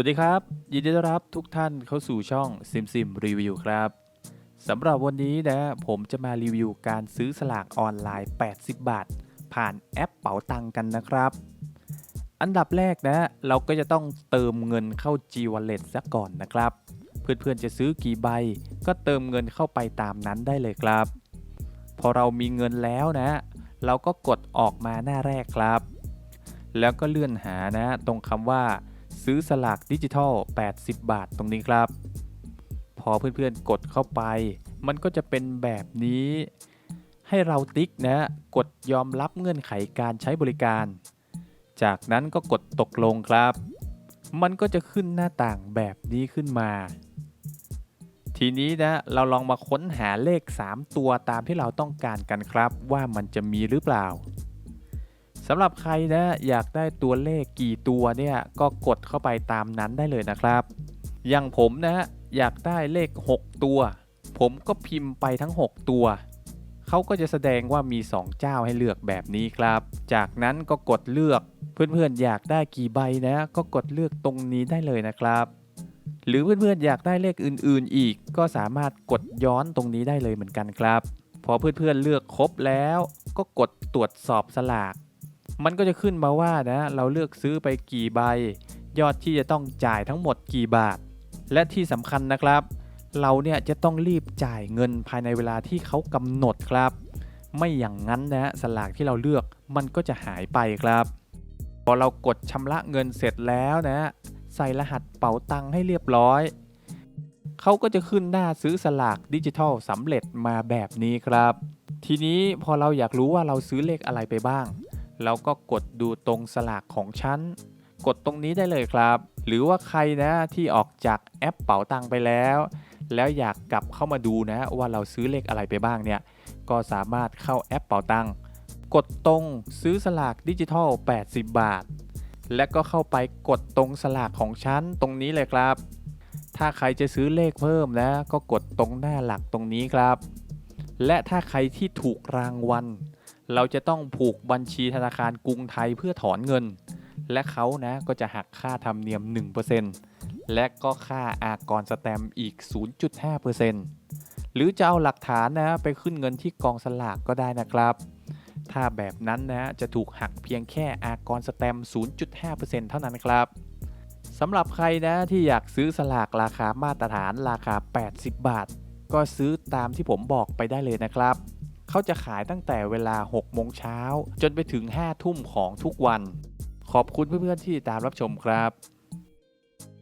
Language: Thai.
วัสดีครับ ยินดีต้อนรับทุกท่านเข้าสู่ช่องซิมซิมรีวิวครับสำหรับวันนี้นะผมจะมารีวิวการซื้อสลากออนไลน์ 80 บาท ผ่านแอปเป๋าตังกันนะครับ อันดับแรกนะ เราก็จะต้องเติมเงินเข้า G Wallet ซะก่อนนะครับ เพื่อนๆจะซื้อกี่ใบ ก็เติมเงินเข้าไปตามนั้นได้เลยครับ พอเรามีเงินแล้วนะ เราก็กดออกมาหน้าแรกครับ แล้วก็เลื่อนหานะ ตรงคำว่า ซื้อสลากดิจิทัล 80 บาทตรงนี้ครับ พอเพื่อนๆกดเข้าไป มันก็จะเป็นแบบนี้ ให้เราติ๊กนะ กดยอมรับเงื่อนไขการใช้บริการ จากนั้นก็กดตกลงครับ มันก็จะขึ้นหน้าต่างแบบนี้ขึ้นมา ทีนี้นะเราลองมาค้นหาเลข 3 ตัวตามที่เราต้องการกันครับ ว่ามันจะมีหรือเปล่า สำหรับใครนะอยากได้ตัวเลขกี่ตัวเนี่ยก็กดเข้าไปตามนั้นได้เลยนะครับ อย่างผมนะอยากได้เลข 6 ตัว ผมก็พิมพ์ไปทั้ง 6 ตัว เขาก็จะแสดงว่ามี 2 เจ้าให้เลือกแบบนี้ครับ จากนั้นก็กดเลือก เพื่อนๆอยากได้กี่ใบนะ ก็กดเลือกตรงนี้ได้เลยนะครับ หรือเพื่อนๆอยากได้เลขอื่นๆอีก ก็สามารถกดย้อนตรงนี้ได้เลยเหมือนกันครับ พอเพื่อนๆเลือกครบแล้ว ก็กดตรวจสอบสลาก มันก็จะขึ้นมาว่านะเราเลือกซื้อไปกี่ใบ ยอดที่จะต้องจ่ายทั้งหมดกี่บาท และที่สำคัญนะครับ เราเนี่ยจะต้องรีบจ่ายเงินภายในเวลาที่เขากำหนดครับ ไม่อย่างนั้นนะสลากที่เราเลือกมันก็จะหายไปครับ พอเรากดชำระเงินเสร็จแล้วนะ ใส่รหัสเป๋าตังค์ให้เรียบร้อยเขาก็จะขึ้นหน้าซื้อสลากดิจิทัลสำเร็จมาแบบนี้ครับ ทีนี้พอเราอยากรู้ว่าเราซื้อเลขอะไรไปบ้าง เราก็กดดูตรงสลากของฉัน กดตรงนี้ได้เลยครับ หรือว่าใครนะที่ออกจากแอปเป๋าตังไปแล้ว แล้วอยากกลับเข้ามาดูนะว่าเราซื้อเลขอะไรไปบ้างเนี่ย ก็สามารถเข้าแอปเป๋าตังกดตรงซื้อสลากดิจิทัล 80 บาท และก็เข้าไปกดตรงสลากของฉันตรงนี้เลยครับ ถ้าใครจะซื้อเลขเพิ่มนะก็กดตรงหน้าหลักตรงนี้ครับ และถ้าใครที่ถูกรางวัล เราจะต้องผูกบัญชีธนาคารกรุงไทยเพื่อถอนเงิน และเขานะก็จะหักค่าธรรมเนียม 1%และก็ค่าอากรสแตมอีก 0.5%หรือจะเอาหลักฐานนะไปขึ้นเงินที่กองสลากก็ได้นะครับ ถ้าแบบนั้นนะจะถูกหักเพียงแค่อากรสแตม 0.5%เท่านั้นครับสำหรับใครนะที่อยากซื้อสลากราคามาตรฐานราคา 80 บาท ก็ซื้อตามที่ผมบอกไปได้เลยนะครับ เขาจะขายตั้งแต่เวลา 6 โมงเช้า จนไปถึง 5 ทุ่มของทุกวัน ขอบคุณเพื่อนๆที่ตามรับชมครับ